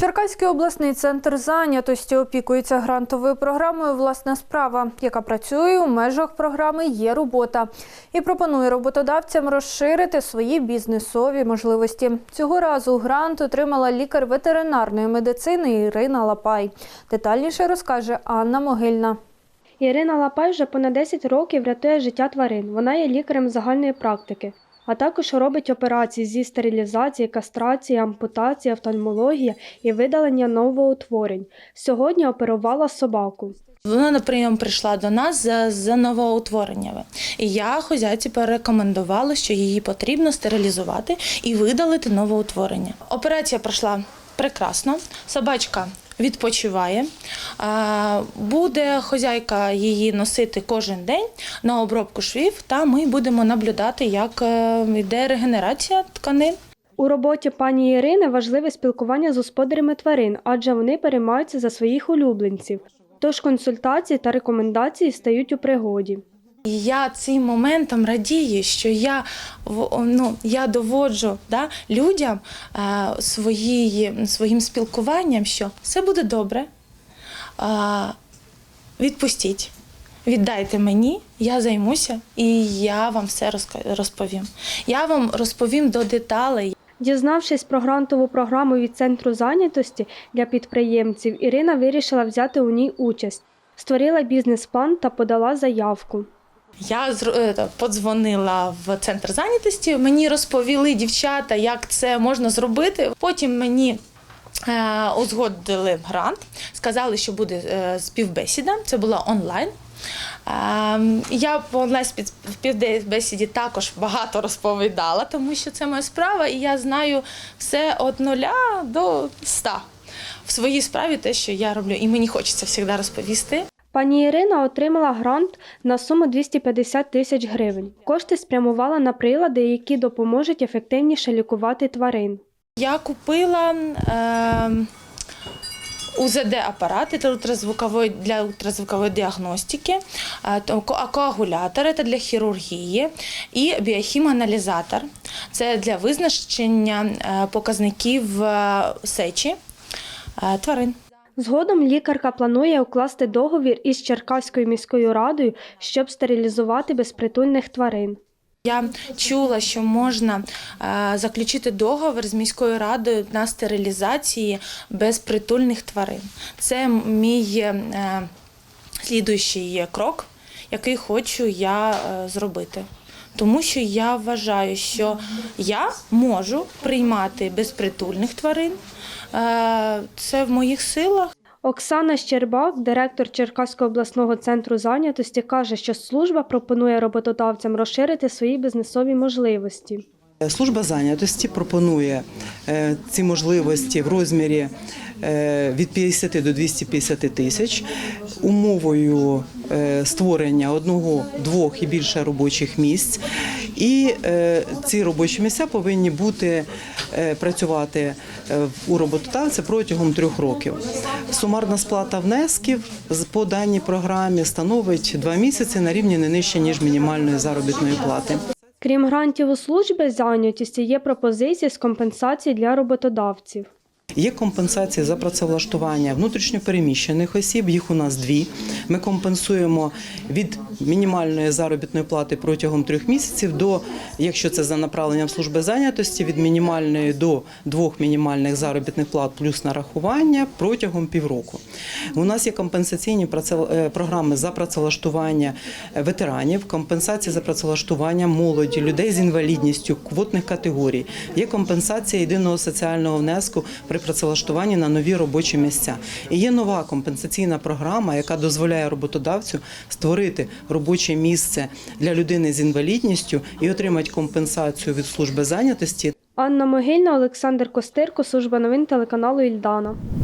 Черкаський обласний центр зайнятості опікується грантовою програмою Власна справа, яка працює у межах програми Є робота і пропонує роботодавцям розширити свої бізнесові можливості. Цього разу грант отримала лікар ветеринарної медицини Ірина Лапай. Детальніше розкаже Анна Могильна. Ірина Лапай вже понад 10 років рятує життя тварин. Вона є лікарем загальної практики, а також робить операції зі стерилізації, кастрації, ампутації, офтальмологія і видалення новоутворень. Сьогодні оперувала собаку. Вона на прийом прийшла до нас за, за новоутвореннями. І я хозяйці порекомендувала, що її потрібно стерилізувати і видалити новоутворення. Операція пройшла прекрасно. Собачка відпочиває. Буде хозяйка її носити кожен день на обробку швів, та ми будемо наблюдати, як е, йде регенерація тканин. У роботі пані Ірини важливе спілкування з господарями тварин, адже вони переймаються за своїх улюбленців. Тож консультації та рекомендації стають у пригоді. І Я цим моментом радію, що я ну, я доводжу да, людям е, свої, своїм спілкуванням, що все буде добре. Е, відпустіть, віддайте мені, я займуся і я вам все розповім. Я вам розповім до деталей. Дізнавшись про грантову програму від центру зайнятості для підприємців, Ірина вирішила взяти у ній участь, створила бізнес-план та подала заявку. Я е, подзвонила в центр зайнятості. Мені розповіли дівчата, як це можна зробити. Потім мені е, узгодили грант, сказали, що буде е, співбесіда. Це була онлайн. Я по онлайн спів- співбесіді також багато розповідала, тому що це моя справа, і я знаю все від нуля до ста в своїй справі, те, що я роблю, і мені хочеться завжди розповісти. Пані Ірина отримала грант на суму 250 тисяч гривень. Кошти спрямувала на прилади, які допоможуть ефективніше лікувати тварин. Я купила е, УЗД-апарати для ультразвукової, для ультразвукової діагностики, е, то- коагулятори для хірургії і біохіманалізатор. Це для визначення е, показників е, сечі тварин. Згодом лікарка планує укласти договір із Черкаською міською радою, щоб стерилізувати безпритульних тварин. Я чула, що можна е, заключити договір з міською радою на стерилізації безпритульних тварин. Це мій е, слідуючий крок, який хочу я е, зробити. Тому що я вважаю, що я можу приймати безпритульних тварин. Е, Це в моїх силах. Оксана Щербак, директор Черкаського обласного центру зайнятості, каже, що служба пропонує роботодавцям розширити свої бізнесові можливості. Служба зайнятості пропонує е, ці можливості в розмірі від 50 до 250 тисяч умовою е, створення одного, двох і більше робочих місць. І е, ці робочі місця повинні бути е, працювати е, у роботодавця протягом трьох років. Сумарна сплата внесків по даній програмі становить два місяці на рівні не нижче ніж мінімальної заробітної плати. Крім грантів у службі зайнятості, є пропозиції з компенсації для роботодавців. Є компенсації за працевлаштування внутрішньопереміщених осіб. Їх у нас дві. Ми компенсуємо від мінімальної заробітної плати протягом трьох місяців до, якщо це за направленням служби зайнятості, від мінімальної до двох мінімальних заробітних плат плюс нарахування протягом півроку. У нас є компенсаційні е, програми за працевлаштування ветеранів, компенсації за працевлаштування молоді, людей з інвалідністю, квотних категорій. Є компенсація єдиного соціального внеску при працевлаштуванні на нові робочі місця. І є нова компенсаційна програма, яка дозволяє роботодавцю створити робоче місце для людини з інвалідністю і отримати компенсацію від служби зайнятості Анна Могильна, Олександр Костирко, служба новин телеканалу Ільдана.